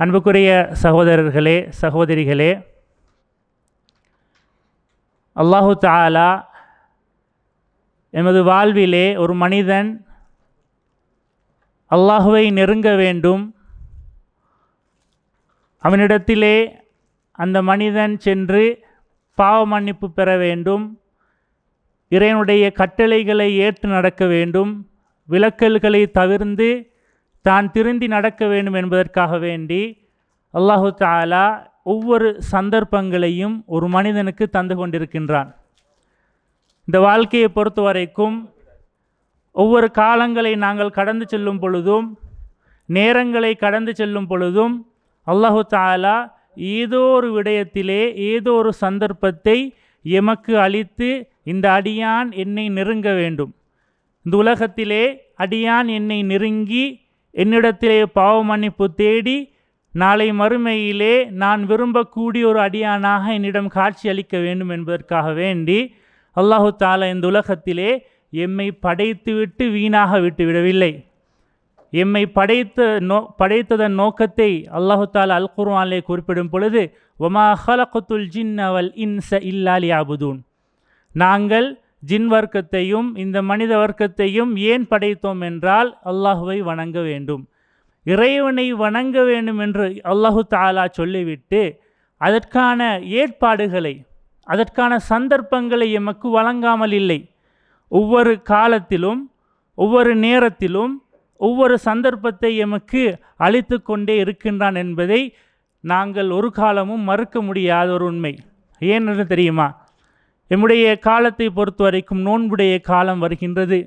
அன்புக்குரிய சகோதரர்களே சகோதரிகளே அல்லாஹு தாலா எமது வாழ்விலே ஒரு மனிதன் அல்லாஹுவை நெருங்க வேண்டும். அவனிடத்திலே அந்த மனிதன் சென்று பாவ மன்னிப்பு பெற வேண்டும். இறைவனுடைய கட்டளைகளை ஏற்று நடக்க வேண்டும். விலக்கல்களை தவிர்ந்து தான் திருந்தி நடக்க வேண்டும் என்பதற்காக வேண்டி அல்லாஹு தாலா ஒவ்வொரு சந்தர்ப்பங்களையும் ஒரு மனிதனுக்கு தந்து கொண்டிருக்கின்றான். இந்த வாழ்க்கையை பொறுத்த வரைக்கும் ஒவ்வொரு காலங்களை நாங்கள் கடந்து செல்லும் பொழுதும் நேரங்களை கடந்து செல்லும் பொழுதும் அல்லாஹு தாலா ஏதோ ஒரு விடயத்திலே ஏதோ ஒரு சந்தர்ப்பத்தை எமக்கு அளித்து இந்த அடியான் என்னை நெருங்க வேண்டும். இந்த உலகத்திலே அடியான் என்னை நெருங்கி என்னிடத்திலே பாவ மன்னிப்பு தேடி நாளை மறுமையிலே நான் விரும்பக்கூடிய ஒரு அடியானாக என்னிடம் காட்சி அளிக்க வேண்டும் என்பதற்காக வேண்டி அல்லாஹு தாலா இந்த உலகத்திலே எம்மை படைத்துவிட்டு வீணாக விட்டுவிடவில்லை. எம்மை படைத்த நோ படைத்ததன் நோக்கத்தை அல்லாஹு தாலா அல் குர்வானிலே குறிப்பிடும் பொழுது ஒமா ஹலகுத்துல் ஜின்னவல் இன்ச இல்லாலி அபுதூன் நாங்கள் ஜின் வர்க்கத்தையும் இந்த மனித வர்க்கத்தையும் ஏன் படைத்தோம் என்றால் அல்லாஹுவை வணங்க வேண்டும். இறைவனை வணங்க வேண்டும் என்று அல்லாஹு தாலா சொல்லிவிட்டு அதற்கான ஏற்பாடுகளை அதற்கான சந்தர்ப்பங்களை எமக்கு வழங்காமல் இல்லை. ஒவ்வொரு காலத்திலும் ஒவ்வொரு நேரத்திலும் ஒவ்வொரு சந்தர்ப்பத்தை எமக்கு அளித்து கொண்டே இருக்கின்றான் என்பதை நாங்கள் ஒரு காலமும் மறுக்க முடியாத ஒரு உண்மை. ஏனென்று தெரியுமா? எம்முடைய காலத்தை பொறுத்த வரைக்கும் நோன்புடைய காலம் வருகின்றது.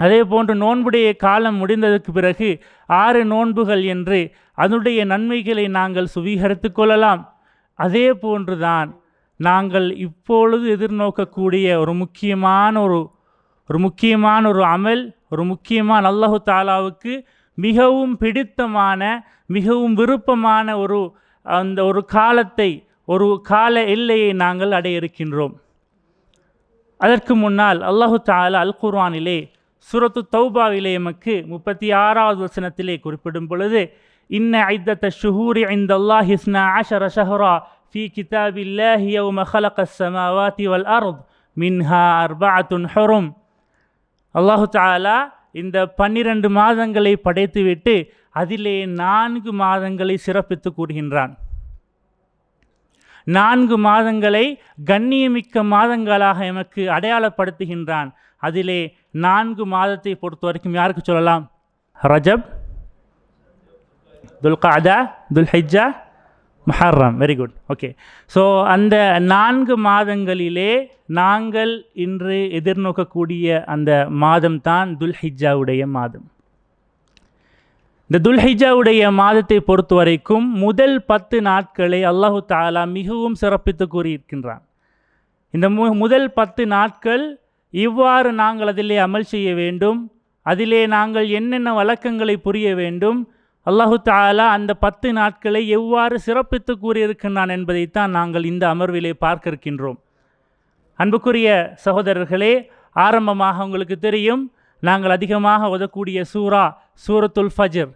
அதே போன்று நோன்புடைய காலம் முடிந்ததற்கு பிறகு ஆறு நோன்புகள் என்று அதனுடைய நன்மைகளை நாங்கள் சுவீகரித்து கொள்ளலாம். அதே போன்றுதான் நாங்கள் இப்பொழுது எதிர்நோக்கக்கூடிய ஒரு முக்கியமான ஒரு ஒரு முக்கியமான ஒரு அமல் ஒரு முக்கியமான அல்லாஹு தாலாவுக்கு மிகவும் பிடித்தமான மிகவும் விருப்பமான ஒரு அந்த ஒரு காலத்தை ஒரு கால எல்லையை நாங்கள் அடைய இருக்கின்றோம் அதற்கு முன்னால் அல்லாஹு தால அல் குர்வானிலே சுரத்து தௌபாவிலே எமக்கு முப்பத்தி ஆறாவது வசனத்திலே குறிப்பிடும் பொழுது இன்ன ஐத்தத்த ஷுஹூரி ஐந்த அல்லாஹ் ஹிஸ்னா ஆஷர ஷஹரா ஃபி கிதாபில்லாஹியவு மஹலக சமாவாத்தி வல் அருத் மின்ஹா அர்பாத்துன் ஹொரும். அல்லாஹு தாலா இந்த பன்னிரண்டு மாதங்களை படைத்துவிட்டு அதிலே நான்கு மாதங்களை சிறப்பித்து கூறுகின்றான். நான்கு மாதங்களை கண்ணியமிக்க மாதங்களாக எமக்கு அடையாளப்படுத்துகின்றான். அதிலே நான்கு மாதத்தை பொறுத்த வரைக்கும் யாருக்கு சொல்லலாம்? ரஜப் துல்காதா துல்ஹிஜா மஹர்ரம். வெரி குட் ஓகே ஸோ அந்த நான்கு மாதங்களிலே நாங்கள் இன்று எதிர்நோக்கக்கூடிய அந்த மாதம் தான் துல்ஹிஜாவுடைய மாதம். இந்த துல்ஹிஜாவுடைய மாதத்தை பொறுத்த வரைக்கும் முதல் பத்து நாட்களை அல்லாஹு தாலா மிகவும் சிறப்பித்து கூறியிருக்கின்றான். இந்த மு முதல் பத்து நாட்கள் இவ்வாறு நாங்கள் அதிலே அமல் செய்ய வேண்டும் அதிலே நாங்கள் என்னென்ன வழக்கங்களை புரிய வேண்டும் அல்லாஹு தாலா அந்த பத்து நாட்களை எவ்வாறு சிறப்பித்து கூறியிருக்கின்றான் என்பதைத்தான் நாங்கள் இந்த அமர்விலே பார்க்க இருக்கின்றோம் அன்புக்குரிய சகோதரர்களே ஆரம்பமாக உங்களுக்கு தெரியும் நாங்கள் அதிகமாக ஓதக்கூடிய சூரா சூரத்துல் ஃபஜர்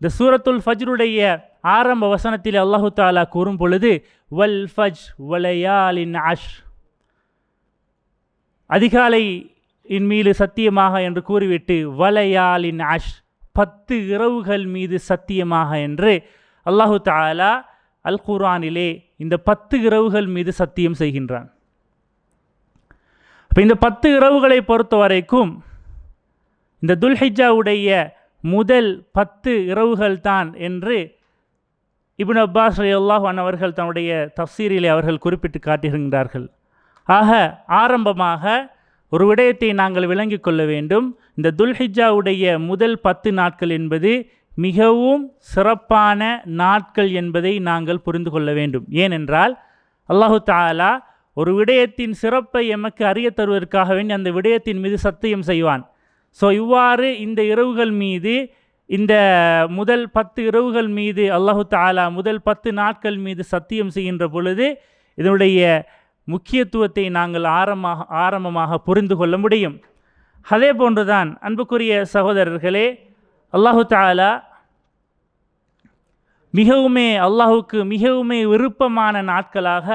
இந்த சூரத்துல் ஃபஜ்ருடைய ஆரம்ப வசனத்தில் அல்லாஹு தாலா கூறும் பொழுது வல் ஃபஜ் வலையாலின் அஷ் அதிகாலை இன் மீது சத்தியமாக என்று கூறிவிட்டு வலையாலின் அஷ் பத்து இரவுகள் மீது சத்தியமாக என்று அல்லாஹு தாலா அல் குர்ஆனிலே இந்த பத்து இரவுகள் மீது சத்தியம் செய்கின்றான். இப்போ இந்த பத்து இரவுகளை பொறுத்த வரைக்கும் இந்த துல்ஹிஜாவுடைய முதல் பத்து இரவுகள் தான் என்று இபின் அப்பாஸ் அல்லாஹ் அவர்கள் தன்னுடைய தஃசீரிலே அவர்கள் குறிப்பிட்டு காட்டுகின்றார்கள் ஆக ஆரம்பமாக ஒரு விடயத்தை நாங்கள் விளங்கிக் கொள்ள வேண்டும். இந்த துல்ஹிஜாவுடைய முதல் பத்து நாட்கள் என்பது மிகவும் சிறப்பான நாட்கள் என்பதை நாங்கள் புரிந்து கொள்ள வேண்டும். ஏனென்றால் அல்லாஹு தாலா ஒரு விடயத்தின் சிறப்பை எமக்கு அறிய தருவதற்காக வேண்டி அந்த விடயத்தின் மீது சத்தியம் செய்வான். ஸோ இவ்வாறு இந்த இரவுகள் மீது இந்த முதல் பத்து இரவுகள் மீது அல்லாஹு தாலா முதல் பத்து நாட்கள் மீது சத்தியம் செய்கின்ற பொழுது இதனுடைய முக்கியத்துவத்தை நாங்கள் ஆரம்பமாக ஆரம்பமாக புரிந்து கொள்ள முடியும். அதே போன்றுதான் அன்புக்குரிய சகோதரர்களே அல்லாஹு தாலா மிகவுமே அல்லாஹுக்கு மிகவுமே விருப்பமான நாட்களாக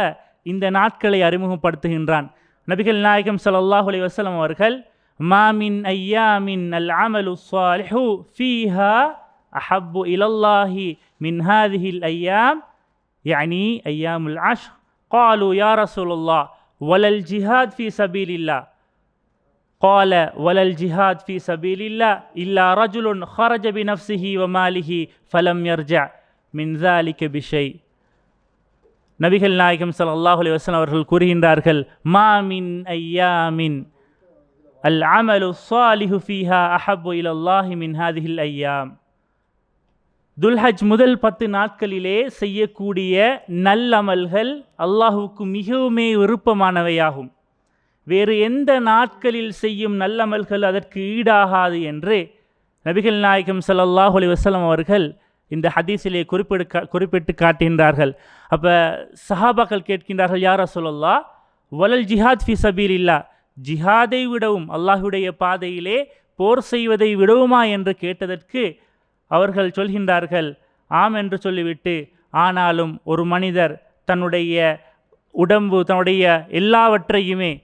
இந்த நாட்களை அறிமுகப்படுத்துகின்றான். நபிகள் நாயகம் சல் அலைஹி வசலம் அவர்கள் மாமின் ஐயாமின் அல் அமலு ஸாலிஹு ஃபீஹா அஹப்பு இலல்லாஹி மின் ஹாதிஹில் ஐயாம் يعني أيام العشر قالوا يا رسول الله ولا الجهاد في سبيل الله قال ولا الجهاد في سبيل الله إلا رجل خرج بنفسه وماله فلم يرجع من ذلك بشيء நபிகள் நாயகம் ஸல்லல்லாஹு அலைஹி வஸல்லம் அவர்கள் கூறுகின்றார்கள் மா மின் ஐயாமின் அல் அமலு சாலிஹு ஃபீஹா அஹப்பு இலல்லாஹி மின் ஹாதிஹில் ஐயாம் துல்ஹஜ் முதல் பத்து நாட்களிலே செய்யக்கூடிய நல்லமல்கள் அல்லாஹுக்கு மிகவுமே விருப்பமானவையாகும். வேறு எந்த நாட்களில் செய்யும் நல்லமல்கள் அதற்கு ஈடாகாது என்று நபிகள் நாயகம் சல்லாஹ் அலி வசலம் அவர்கள் இந்த ஹதீஸிலே குறிப்பிடு குறிப்பிட்டு காட்டுகின்றார்கள். அப்போ சஹாபாக்கள் கேட்கின்றார்கள் யார சொல்லல்லா வலல் ஜிஹாத் ஃபி சபீலில்லா ஜிஹாதை விடவும் அல்லாஹுடைய பாதையிலே போர் செய்வதை விடவுமா என்று கேட்டதற்கு அவர்கள் சொல்கின்றார்கள் ஆம் என்று சொல்லிவிட்டு ஆனாலும் ஒரு மனிதர் தன்னுடைய உடம்பு தன்னுடைய எல்லாவற்றையுமே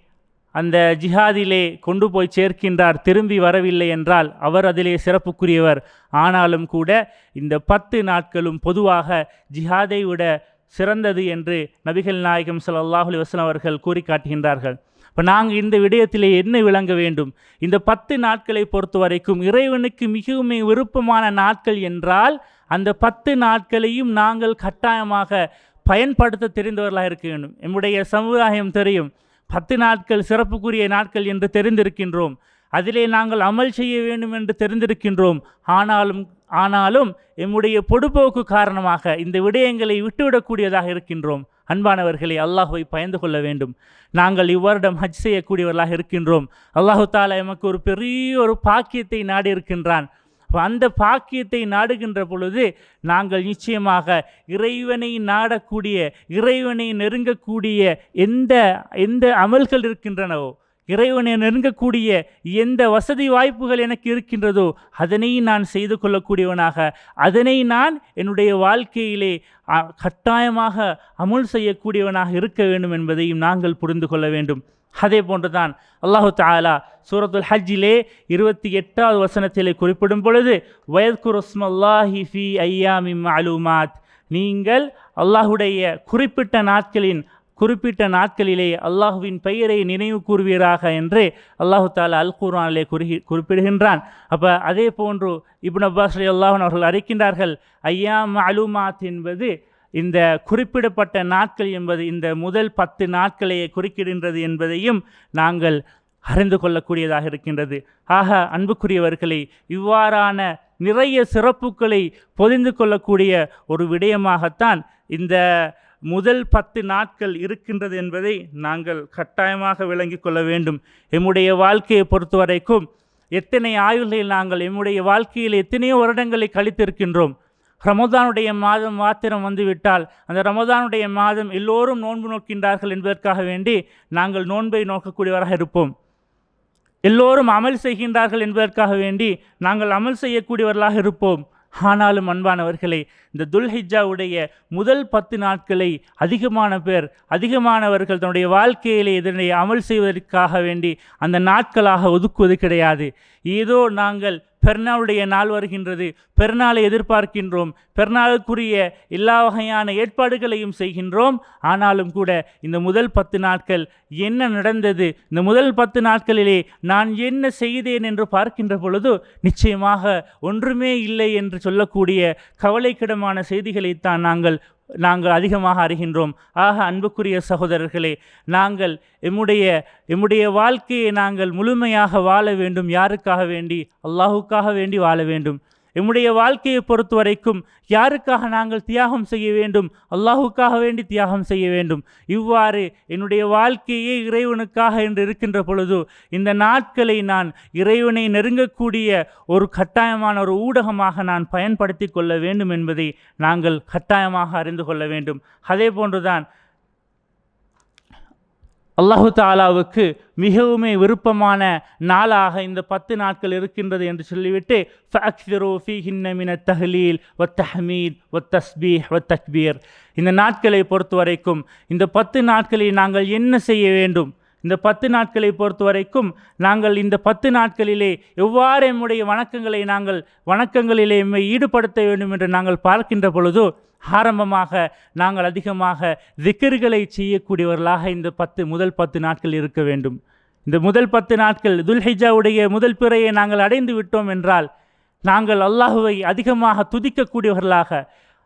அந்த ஜிஹாதிலே கொண்டு போய் சேர்க்கின்றார் திரும்பி வரவில்லை என்றால் அவர் அதிலே சிறப்புக்குரியவர். ஆனாலும் கூட இந்த பத்து நாட்களும் பொதுவாக ஜிஹாதை விட சிறந்தது என்று நபிகள் நாயகம் ஸல்லல்லாஹு அலைஹி வஸல்லம் அவர்கள் கூறி காட்டுகின்றார்கள் இப்போ நாங்கள் இந்த விடயத்திலே என்ன விளங்க வேண்டும்? இந்த பத்து நாட்களை பொறுத்த வரைக்கும் இறைவனுக்கு மிகவும் விருப்பமான நாட்கள் என்றால் அந்த பத்து நாட்களையும் நாங்கள் கட்டாயமாக பயன்படுத்த தெரிந்தவர்களாக இருக்க வேண்டும். நம்முடைய சமுதாயம் தெரியும். பத்து நாட்கள் சிறப்புக்குரிய நாட்கள் என்று தெரிந்திருக்கின்றோம். அதிலே நாங்கள் அமல் செய்ய வேண்டும் என்று தெரிந்திருக்கின்றோம். ஆனாலும் ஆனாலும் எம்முடைய பொடுபோக்கு காரணமாக இந்த விடயங்களை விட்டுவிடக்கூடியதாக இருக்கின்றோம். அன்பானவர்களை அல்லாஹுவை பயந்து கொள்ள வேண்டும். நாங்கள் இவ்வருடம் ஹஜ் செய்யக்கூடியவர்களாக இருக்கின்றோம். அல்லாஹு தாலா எமக்கு ஒரு பெரிய ஒரு பாக்கியத்தை நாடி இருக்கின்றான் அந்த பாக்கியத்தை நாடுகின்ற பொழுது நாங்கள் நிச்சயமாக இறைவனை நாடக்கூடிய இறைவனை நெருங்கக்கூடிய எந்த எந்த அமல்கள் இருக்கின்றனவோ இறைவனை நெருங்கக்கூடிய எந்த வசதி வாய்ப்புகள் எனக்கு இருக்கின்றதோ அதனை நான் செய்து கொள்ளக்கூடியவனாக அதனை நான் என்னுடைய வாழ்க்கையிலே கட்டாயமாக அமுல் செய்யக்கூடியவனாக இருக்க வேண்டும் என்பதையும் நாங்கள் புரிந்து கொள்ள வேண்டும். அதே போன்றுதான் அல்லாஹு தாலா சூரத்துல் ஹஜ்ஜிலே இருபத்தி எட்டாவது வசனத்திலே குறிப்பிடும் பொழுது வயத்குருஸ்மல்லாஹி ஃபி ஐயாமி அலுமாத் நீங்கள் அல்லாஹுடைய குறிப்பிட்ட நாட்களின் குறிப்பிட்ட நாட்களிலே அல்லாஹுவின் பெயரை நினைவு கூறுவீராக என்று அல்லாஹு தாலா அல் குரானிலே குறி குறிப்பிடுகின்றான். அப்போ அதே போன்று இப்னு அப்பாஸ் அல்லாஹன் அவர்கள் அறிக்கின்றார்கள் ஐயா மாலூமாத் என்பது இந்த குறிப்பிடப்பட்ட நாட்கள் என்பது இந்த முதல் பத்து நாட்களையே குறிக்கிடுகின்றது என்பதையும் நாங்கள் அறிந்து கொள்ளக்கூடியதாக இருக்கின்றது. ஆக அன்புக்குரியவர்களே இவ்வாறான நிறைய சிறப்புகளை பொதிந்து கொள்ளக்கூடிய ஒரு விடயமாகத்தான் இந்த முதல் பத்து நாட்கள் இருக்கின்றது என்பதை நாங்கள் கட்டாயமாக விளங்கிக் கொள்ள வேண்டும். எம்முடைய வாழ்க்கையை பொறுத்தவரைக்கும் எத்தனை ஆயுள்களில் நாங்கள் எம்முடைய வாழ்க்கையில் எத்தனையோ வருடங்களை கழித்திருக்கின்றோம். ரமதானுடைய மாதம் மாத்திரம் வந்துவிட்டால் அந்த ரமதானுடைய மாதம் எல்லோரும் நோன்பு நோக்கின்றார்கள் என்பதற்காக வேண்டி நாங்கள் நோன்பை நோக்கக்கூடியவராக இருப்போம். எல்லோரும் அமல் செய்கின்றார்கள் என்பதற்காக வேண்டி நாங்கள் அமல் செய்யக்கூடியவர்களாக இருப்போம். ஆனாலும் அன்பானவர்களே இந்த துல்ஹிஜாவுடைய முதல் பத்து நாட்களை அதிகமான பேர் அதிகமானவர்கள் தன்னுடைய வாழ்க்கையிலே இதனை அமல் செய்வதற்காக வேண்டி அந்த நாட்களாக ஒதுக்குவது கிடையாது. ஏதோ நாங்கள் பெருநாளுடைய நாள் வருகின்றது. பெருநாளை எதிர்பார்க்கின்றோம். பெருநாளுக்குரிய எல்லா வகையான ஏற்பாடுகளையும் செய்கின்றோம். ஆனாலும் கூட இந்த முதல் பத்து நாட்கள் என்ன நடந்தது? இந்த முதல் பத்து நாட்களிலே நான் என்ன செய்தேன் என்று பார்க்கின்ற பொழுது நிச்சயமாக ஒன்றுமே இல்லை என்று சொல்லக்கூடிய கவலைக்கிடமான செய்திகளைத்தான் நாங்கள் நாங்கள் அதிகமாக அறிகின்றோம். ஆக அன்புக்குரிய சகோதரர்களே நாங்கள் எம்முடைய எம்முடைய வாழ்க்கையை நாங்கள் முழுமையாக வாழ வேண்டும். யாருக்காக வேண்டி? அல்லாஹுக்காக வேண்டி வாழ வேண்டும். எம்முடைய வாழ்க்கையை பொறுத்த வரைக்கும் யாருக்காக நாங்கள் தியாகம் செய்ய வேண்டும்? அல்லாஹுக்காக வேண்டி தியாகம் செய்ய வேண்டும். இவ்வாறு என்னுடைய வாழ்க்கையே இறைவனுக்காக என்று இருக்கின்ற பொழுது இந்த நாட்களை நான் இறைவனை நெருங்கக்கூடிய ஒரு கட்டாயமான ஒரு ஊடகமாக நான் பயன்படுத்தி கொள்ள வேண்டும் என்பதை நாங்கள் கட்டாயமாக அறிந்து கொள்ள வேண்டும். அதே போன்றுதான் அல்லாஹு தாலாவுக்கு மிகவுமே விருப்பமான நாளாக இந்த பத்து நாட்கள் இருக்கின்றது என்று சொல்லிவிட்டு ஃபஅக்ஸிரு ஃபீஹின்ன மின தஹ்லீல் ஒ தஹ்மீத் வ தஸ்பீஹ் வ தக்பீர். இந்த நாட்களை பொறுத்த வரைக்கும் இந்த பத்து நாட்களில் நாங்கள் என்ன செய்ய வேண்டும்? இந்த பத்து நாட்களை பொறுத்த வரைக்கும் நாங்கள் இந்த பத்து நாட்களிலே எவ்வாறு எம்முடைய வணக்கங்களை நாங்கள் வணக்கங்களிலே எம்மை ஈடுபடுத்த வேண்டும் என்று நாங்கள் பார்க்கின்ற பொழுதோ ஆரம்பமாக நாங்கள் அதிகமாக திக்கர்களை செய்யக்கூடியவர்களாக இந்த பத்து முதல் பத்து நாட்கள் இருக்க வேண்டும். இந்த முதல் பத்து நாட்கள் துல்ஹிஜாவுடைய முதல் பிறையை நாங்கள் அடைந்து விட்டோம் என்றால் நாங்கள் அல்லாஹுவை அதிகமாக துதிக்கக்கூடியவர்களாக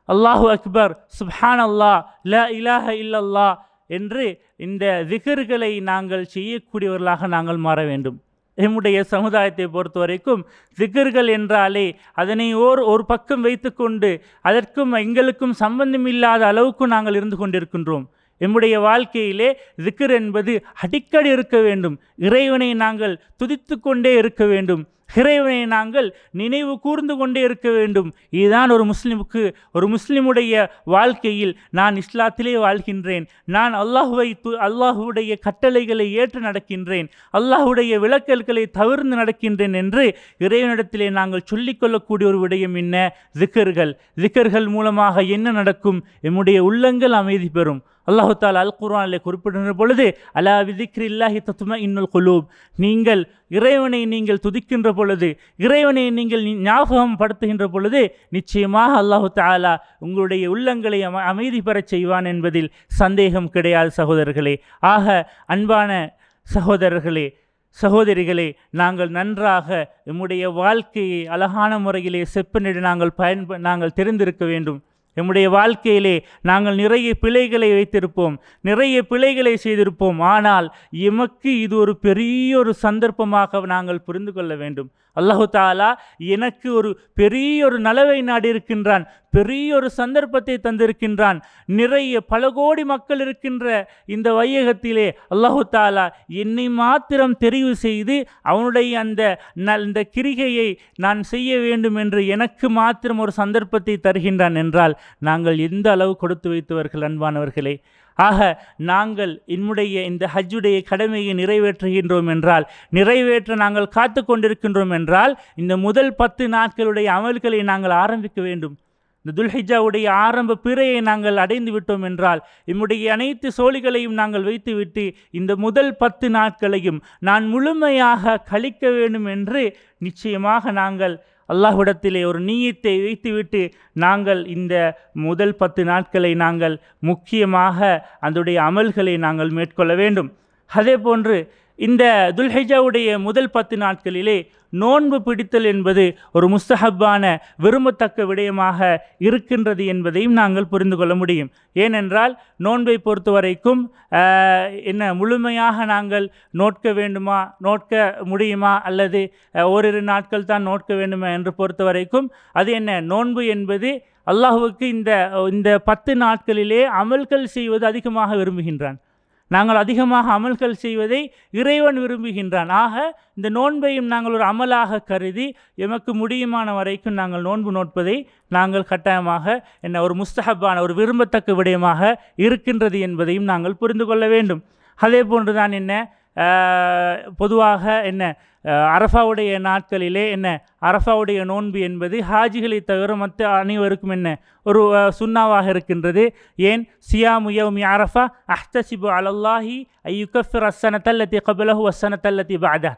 அல்லாஹு அக்பர் சுஹான் அல்லாஹ் ல இலாஹ இல்லல்லா என்று இந்த திகர்களை நாங்கள் செய்யக்கூடியவர்களாக நாங்கள் மாற வேண்டும். எம்முடைய சமுதாயத்தை பொறுத்த வரைக்கும் திகர்கள் என்றாலே அதனை ஓர் ஒரு பக்கம் வைத்துக்கொண்டு அதற்கும் எங்களுக்கும் சம்பந்தமில்லாத அளவுக்கு நாங்கள் இருந்து கொண்டிருக்கின்றோம். எம்முடைய வாழ்க்கையிலே திக்ர் என்பது அடிக்கடி இருக்க வேண்டும். இறைவனை நாங்கள் துதித்து கொண்டே இருக்க வேண்டும். இறைவனை நாங்கள் நினைவு கூர்ந்து கொண்டே இருக்க வேண்டும். இதுதான் ஒரு முஸ்லிமுக்கு ஒரு முஸ்லிமுடைய வாழ்க்கையில் நான் இஸ்லாத்திலே வாழ்கின்றேன். நான் அல்லாஹுவை து அல்லாஹுடைய கட்டளைகளை ஏற்று நடக்கின்றேன். அல்லாஹுடைய விளக்கல்களை தவிர்த்து நடக்கின்றேன் என்று இறைவனிடத்திலே நாங்கள் சொல்லிக்கொள்ளக்கூடிய ஒரு விடயம் என்ன? திக்கர்கள் திக்கர்கள் மூலமாக என்ன நடக்கும்? எம்முடைய உள்ளங்கள் அமைதி பெறும். அல்லாஹு தாலா அல் குர்ஆனிலே குறிப்பிடுகிற பொழுது அலா விதிக்ரி இல்லாஹி தத்தும இன்னுல் குலூப். நீங்கள் இறைவனை நீங்கள் துதிக்கின்ற பொழுது இறைவனை நீங்கள் ஞாபகம் படுத்துகின்ற பொழுது நிச்சயமாக அல்லாஹு தாலா உங்களுடைய உள்ளங்களை அமைதி பெறச் செய்வான் என்பதில் சந்தேகம் கிடையாது சகோதரர்களே. ஆக அன்பான சகோதரர்களே சகோதரிகளே நாங்கள் நன்றாக நம்முடைய வாழ்க்கையை அழகான முறையிலே செப்பனிட நாங்கள் பயன்ப நாங்கள் தெரிந்திருக்க வேண்டும். எம்முடைய வாழ்க்கையிலே நாங்கள் நிறைய பிழைகளை வைத்திருப்போம் நிறைய பிழைகளை செய்திருப்போம். ஆனால் எமக்கு இது ஒரு பெரிய ஒரு சந்தர்ப்பமாக நாங்கள் புரிந்து கொள்ள வேண்டும். அல்லாஹு தாலா எனக்கு ஒரு பெரிய ஒரு நலவை நாடி இருக்கின்றான் பெரிய ஒரு சந்தர்ப்பத்தை தந்திருக்கின்றான். நிறைய பல கோடி மக்கள் இருக்கின்ற இந்த வையகத்திலே அல்லாஹு தாலா என்னை மாத்திரம் தெரிவு செய்து அவனுடைய அந்த ந- இந்த கிரிகையை நான் செய்ய வேண்டும் என்று எனக்கு மாத்திரம் ஒரு சந்தர்ப்பத்தை தருகின்றான் என்றால் நாங்கள் எந்த அளவு கொடுத்து வைத்தவர்கள் அன்பானவர்களே? ஆக நாங்கள் என்னுடைய இந்த ஹஜ்ஜுடைய கடமையை நிறைவேற்றுகின்றோம் என்றால் நிறைவேற்ற நாங்கள் காத்து கொண்டிருக்கின்றோம் என்றால் இந்த முதல் பத்து நாட்களுடைய அமல்களை நாங்கள் ஆரம்பிக்க வேண்டும். இந்த துல்ஹிஜாவுடைய ஆரம்ப பிறையை நாங்கள் அடைந்து விட்டோம் என்றால் இம்முடைய அனைத்து சோழிகளையும் நாங்கள் வைத்துவிட்டு இந்த முதல் பத்து நாட்களையும் நான் முழுமையாக கழிக்க வேண்டும் என்று நிச்சயமாக நாங்கள் அல்லாஹ்விடத்திலே ஒரு நீயத்தை வைத்துவிட்டு நாங்கள் இந்த முதல் பத்து நாட்களை நாங்கள் முக்கியமாக அதனுடைய அமல்களை நாங்கள் மேற்கொள்ள வேண்டும். அதே போன்று இந்த துல்ஹிஜாவுடைய முதல் பத்து நாட்களிலே நோன்பு பிடித்தல் என்பது ஒரு முஸ்தஹப்பான விரும்பத்தக்க விடயமாக இருக்கின்றது என்பதையும் நாங்கள் புரிந்து கொள்ள முடியும். ஏனென்றால் நோன்பை பொறுத்த வரைக்கும் என்ன முழுமையாக நாங்கள் நோட்க வேண்டுமா நோட்க முடியுமா அல்லது ஓரிரு நாட்கள் தான் நோட்க வேண்டுமா என்று பொறுத்த வரைக்கும் அது என்ன நோன்பு என்பது அல்லாஹுவுக்கு இந்த இந்த பத்து நாட்களிலே அமல்கள் செய்வது அதிகமாக விரும்புகின்றான். நாங்கள் அதிகமாக அமல்கள் செய்வதை இறைவன் விரும்புகின்றான். ஆக இந்த நோன்பையும் நாங்கள் ஒரு அமலாக கருதி எமக்கு முடியுமான வரைக்கும் நாங்கள் நோன்பு நோட்பதை நாங்கள் கட்டாயமாக என்ன ஒரு முஸ்தஹப்பான ஒரு விரும்பத்தக்க விடயமாக இருக்கின்றது என்பதையும் நாங்கள் புரிந்து கொள்ள வேண்டும். அதே போன்று தான் என்ன பொதுவாக என்ன அரஃபாவுடைய நாட்களிலே என்ன? அரஃபாவுடைய நோன்பு என்பது ஹாஜிகளை தவிர மற்ற அனைவருக்கும் என்ன? ஒரு சுண்ணாவாக இருக்கின்றது. ஏன்? சியாமு யௌமி அரஃபா அஹ்தசிபு அலல்லாஹி ஐயுகஃபிர் அஸ்ஸனத்தல்லத்தி கபலஹு அஸ்ஸனத்தல்லத்தி பாதா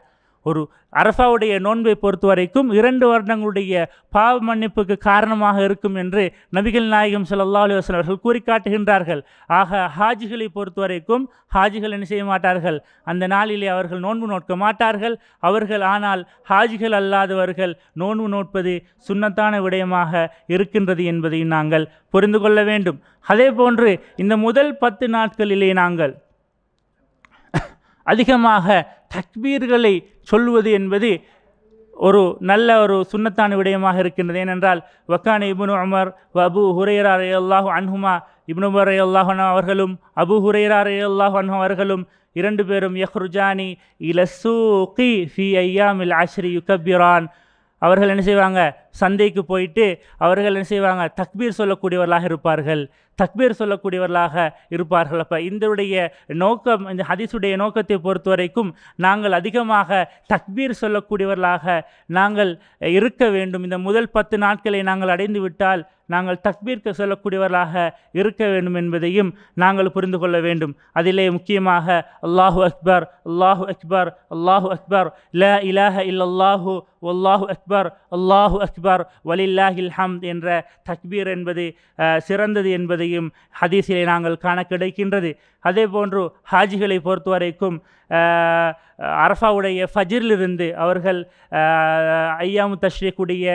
ஒரு அரசாவுடைய நோன்பை பொறுத்த வரைக்கும் இரண்டு வருடங்களுடைய பாவ மன்னிப்புக்கு காரணமாக இருக்கும் என்று நபிகள் நாயகம் சல்லா அலைஹி வஸல்லம் அவர்கள் கூறி காட்டுகின்றார்கள் ஆக ஹாஜிகளை பொறுத்த வரைக்கும் ஹாஜிகள் என்ன செய்ய மாட்டார்கள்? அந்த நாளிலே அவர்கள் நோன்பு நோட்க மாட்டார்கள். அவர்கள் ஆனால் ஹாஜிகள் அல்லாதவர்கள் நோன்பு நோட்பது சுன்னத்தான விடயமாக இருக்கின்றது என்பதையும் நாங்கள் புரிந்து கொள்ள வேண்டும். அதே போன்று இந்த முதல் பத்து நாட்களிலே நாங்கள் அதிகமாக தக்பீர்களை சொல்வது என்பது ஒரு நல்ல ஒரு சுன்னத்தான விடயமாக இருக்கின்றது. ஏனென்றால் வக்கான இபுன் உமர் அபு ஹுரேரா அல்லாஹு அன்ஹுமா இப்னு உமர் அல்லாஹ் அவர்களும் அபு ஹுரேரா அல்லாஹு அன்ஹு அவர்களும் இரண்டு பேரும் யஹ்ருஜானி இலசூ கி ஃபி ஐயாமில் ஆஷ்ரி யுகபிரான் அவர்கள் என்ன செய்வாங்க? சந்தைக்கு போயிட்டு அவர்கள் என்ன செய்வாங்க? தக்பீர் சொல்லக்கூடியவர்களாக இருப்பார்கள். தக்பீர் சொல்லக்கூடியவர்களாக இருப்பார்கள். அப்போ இதனுடைய நோக்கம் இந்த ஹதீஸுடைய நோக்கத்தை பொறுத்த வரைக்கும் நாங்கள் அதிகமாக தக்பீர் சொல்லக்கூடியவர்களாக நாங்கள் இருக்க வேண்டும். இந்த முதல் பத்து நாட்களை நாங்கள் அடைந்து விட்டால் நாங்கள் தக்பீர்க்கு சொல்லக்கூடியவர்களாக இருக்க வேண்டும் என்பதையும் நாங்கள் புரிந்து கொள்ள வேண்டும். அதிலே முக்கியமாக அல்லாஹு அக்பர் அல்லாஹு அக்பர் அல்லாஹு அக்பர் ல இலாஹ இல்லல்லாஹு வல்லாஹு அக்பர் அல்லாஹு அக்பர் வலில்லாஹில் ஹம் என்ற தக்பீர் என்பது சிறந்தது என்பதையும் ஹதீஸிலே நாங்கள் காண கிடைக்கின்றது. அதே போன்று ஹாஜிகளை பொறுத்தவரைக்கும் அரஃபாவுடைய ஃபஜ்ரிலிருந்து அவர்கள் ஐயாமு தஷ்ரீக்குடைய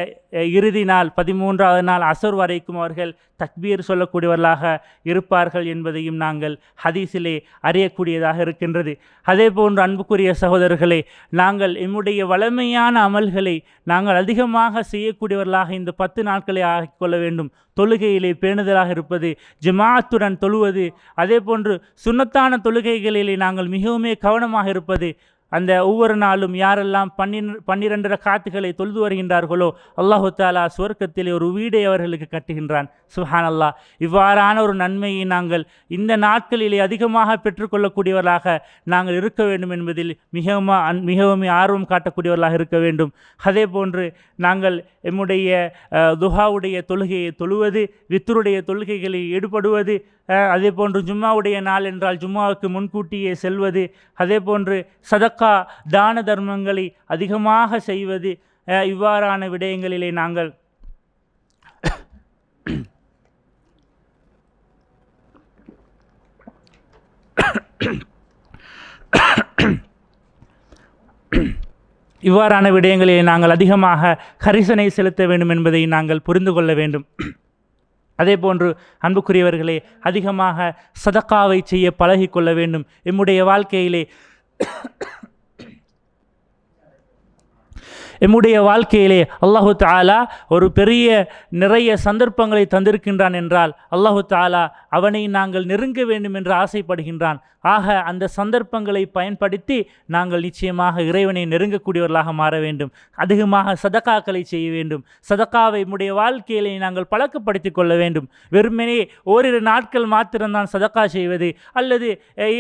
இறுதி நாள் பதிமூன்றாவது நாள் அசர் வரைக்கும் அவர்கள் தக்பீர் சொல்லக்கூடியவர்களாக இருப்பார்கள் என்பதையும் நாங்கள் ஹதீஸிலே அறியக்கூடியதாக இருக்கின்றது. அதே போன்று அன்புக்குரிய சகோதரர்களே நாங்கள் எம்முடைய வளமையான அமல்களை நாங்கள் அதிகமாக செய்யக்கூடியவர்களாக இந்த பத்து நாட்களை ஆக்கிக்கொள்ள வேண்டும். தொழுகையிலே பேணுதலாக இருப்பது ஜமாத்துடன் தொழுவது அதே போன்று சுன்னத்தான தொழுகைகளிலே நாங்கள் மிகவுமே கவனமாக இருப்பது அந்த ஒவ்வொரு நாளும் யாரெல்லாம் பன்னிர பன்னிரண்டு காத்துகளை தொழுது வருகின்றார்களோ அல்லாஹு தாலா சுவர்க்கத்திலே ஒரு வீடை அவர்களுக்கு கட்டுகின்றான். சுஹான் அல்லாஹ் இவ்வாறான ஒரு நன்மையை நாங்கள் இந்த நாட்களிலே அதிகமாக பெற்றுக்கொள்ளக்கூடியவர்களாக நாங்கள் இருக்க வேண்டும் என்பதில் மிகவும் அன்- மிகவும் ஆர்வம் காட்டக்கூடியவர்களாக இருக்க வேண்டும். அதே போன்று நாங்கள் எம்முடைய துஹாவுடைய தொழுகையை தொழுவது வித்தருடைய தொழுகைகளில் ஈடுபடுவது அதே போன்று ஜும்மாவுடைய நாள் என்றால் ஜும்மாவுக்கு முன்கூட்டியே செல்வது அதே போன்று சதக்கா தான தர்மங்களை அதிகமாக செய்வது இவ்வாறான விடயங்களிலே நாங்கள் இவ்வாறான விடயங்களில் நாங்கள் அதிகமாக கரிசனை செலுத்த வேண்டும் என்பதை நாங்கள் புரிந்து கொள்ள வேண்டும். அதே போன்று அன்புக்குரியவர்களே அதிகமாக சதக்காவை செய்ய பழகிக்கொள்ள வேண்டும். எம்முடைய வாழ்க்கையிலே எம்முடைய வாழ்க்கையிலே அல்லாஹு தாலா ஒரு பெரிய நிறைய சந்தர்ப்பங்களை தந்திருக்கின்றான் என்றால் அல்லாஹு தாலா அவனை நாங்கள் நெருங்க வேண்டும் என்று ஆசைப்படுகின்றான். ஆக அந்த சந்தர்ப்பங்களை பயன்படுத்தி நாங்கள் நிச்சயமாக இறைவனை நெருங்கக்கூடியவர்களாக மாற வேண்டும். அதிகமாக சதக்காக்களை செய்ய வேண்டும். சதக்காவை நம்முடைய வாழ்க்கையிலே நாங்கள் பழக்கப்படுத்திக் கொள்ள வேண்டும். வெறுமனே ஓரிரு நாட்கள் மாத்திரம்தான் சதக்கா செய்வது அல்லது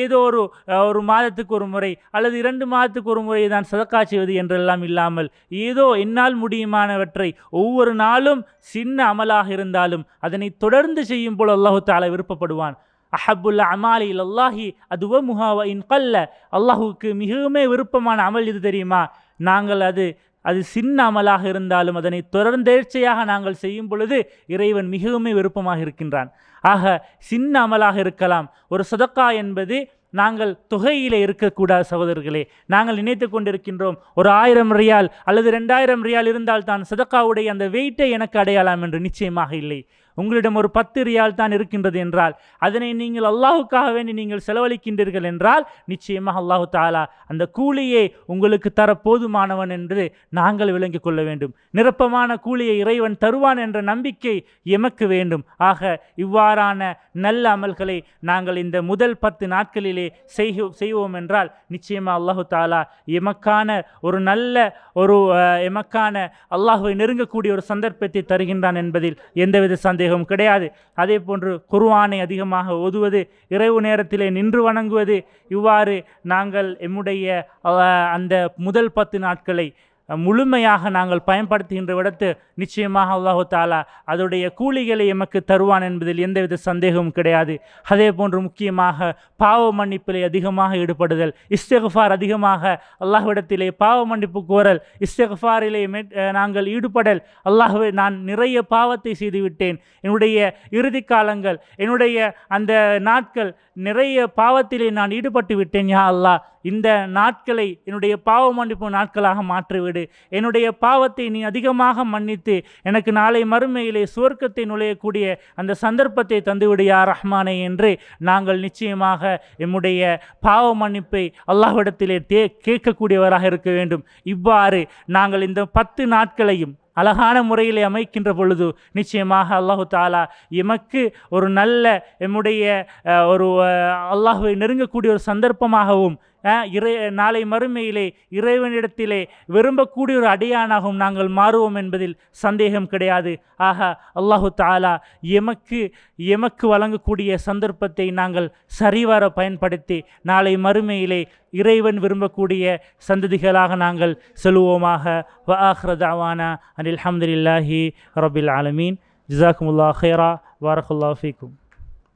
ஏதோ ஒரு ஒரு மாதத்துக்கு ஒரு முறை அல்லது இரண்டு மாதத்துக்கு ஒரு முறை தான் சதக்கா செய்வது என்றெல்லாம் இல்லாமல் ஏதோ என்னால் முடியுமானவற்றை ஒவ்வொரு நாளும் சின்ன அமலாக இருந்தாலும் அதனை தொடர்ந்து செய்யும் போல் அல்லாஹு தாலா விருப்பப்படுவான். அஹபுல்ல அமாலி அல்லாஹி அதுவ முஹாவ இன் கல்ல. அல்லாஹுக்கு மிகவுமே விருப்பமான அமல் இது தெரியுமா? நாங்கள் அது அது சின்ன அமலாக இருந்தாலும் அதனை தொடர்ந்தேர்ச்சையாக நாங்கள் செய்யும் பொழுது இறைவன் மிகவுமே விருப்பமாக இருக்கின்றான். ஆக சின்ன அமலாக இருக்கலாம். ஒரு சதக்கா என்பது நாங்கள் தொகையில் இருக்கக்கூடாது சகோதரர்களே நாங்கள் நினைத்து கொண்டிருக்கின்றோம் ஒரு ஆயிரம் ரியால் அல்லது ரெண்டாயிரம் ரியால் இருந்தால் தான் சதக்காவுடைய அந்த வெயிட்டை எனக்கு அடையலாம் என்று நிச்சயமாக இல்லை. உங்களிடம் ஒரு பத்து ரியால் தான் இருக்கின்றது என்றால் அதனை நீங்கள் அல்லாஹுக்காக வேண்டி நீங்கள் செலவழிக்கின்றீர்கள் என்றால் நிச்சயமாக அல்லாஹு தாலா அந்த கூலியை உங்களுக்கு தர போதுமானவன் என்று நாங்கள் விளங்கிக் கொள்ள வேண்டும். நிரப்பமான கூலியை இறைவன் தருவான் என்ற நம்பிக்கை எமக்கு வேண்டும். ஆக இவ்வாறான நல்ல அமல்களை நாங்கள் இந்த முதல் பத்து நாட்களிலே செய்வோம் என்றால் நிச்சயமாக அல்லாஹு தாலா எமக்கான ஒரு நல்ல ஒரு எமக்கான அல்லாஹுவை நெருங்கக்கூடிய ஒரு சந்தர்ப்பத்தை தருகின்றான் என்பதில் எந்தவித சந்தேகம் கிடையாது. அதே போன்று குர்வானை அதிகமாக ஓதுவது இரவு நேரத்திலே நின்று வணங்குவது. இவ்வாறு நாங்கள் எம்முடைய அந்த முதல் பத்து நாட்களை முழுமையாக நாங்கள் பயன்படுத்துகின்ற விடத்து நிச்சயமாக அல்லாஹு தாலா அதோடைய கூலிகளை எமக்கு தருவான் என்பதில் எந்தவித சந்தேகமும் கிடையாது. அதே போன்று முக்கியமாக பாவ மன்னிப்பிலே அதிகமாக ஈடுபடுதல் இஸ்திஃபார் அதிகமாக அல்லாஹ்விடத்திலே பாவ மன்னிப்பு கோரல் இஸ்திஃபாரிலே நாங்கள் ஈடுபடல் அல்லாஹ்வே நான் நிறைய பாவத்தை செய்துவிட்டேன். என்னுடைய இறுதி காலங்கள் என்னுடைய அந்த நாட்கள் நிறைய பாவத்திலே நான் ஈடுபட்டு விட்டேன் யா அல்லாஹ். இந்த நாட்களை என்னுடைய பாவ மன்னிப்பு நாட்களாக மாற்றிவிடு. என்னுடைய பாவத்தை நீ அதிகமாக மன்னித்து எனக்கு நாளை மறுமையிலே சுவர்க்கத்தை நுழையக்கூடிய அந்த சந்தர்ப்பத்தை தந்துவிடு யா ரஹ்மானே என்று நாங்கள் நிச்சயமாக எம்முடைய பாவ மன்னிப்பை அல்லாஹ்விடத்திலே தே கேட்கக்கூடியவராக இருக்க வேண்டும். இவ்வாறு நாங்கள் இந்த பத்து நாட்களையும் அழகான முறையில் அமைக்கின்ற பொழுது நிச்சயமாக அல்லாஹு தாலா எமக்கு ஒரு நல்ல எம்முடைய ஒரு அல்லாஹுவை நெருங்கக்கூடிய ஒரு சந்தர்ப்பமாகவும் இறை நாளை மறுமையிலே இறைவனிடத்திலே விரும்பக்கூடிய ஒரு அடியானாகவும் நாங்கள் மாறுவோம் என்பதில் சந்தேகம் கிடையாது. ஆக அல்லாஹு தாலா எமக்கு எமக்கு வழங்கக்கூடிய சந்தர்ப்பத்தை நாங்கள் சரிவர பயன்படுத்தி நாளை மறுமையிலே இறைவன் விரும்பக்கூடிய சந்ததிகளாக நாங்கள் செல்வோமாக. வ ஆஹ்ர அனில் அல்ஹம்துலில்லாஹி ரபில் ஆலமீன். ஜிசாக்குமுல்லா ஹேரா வாரகுல்லா ஃபீக்கும்.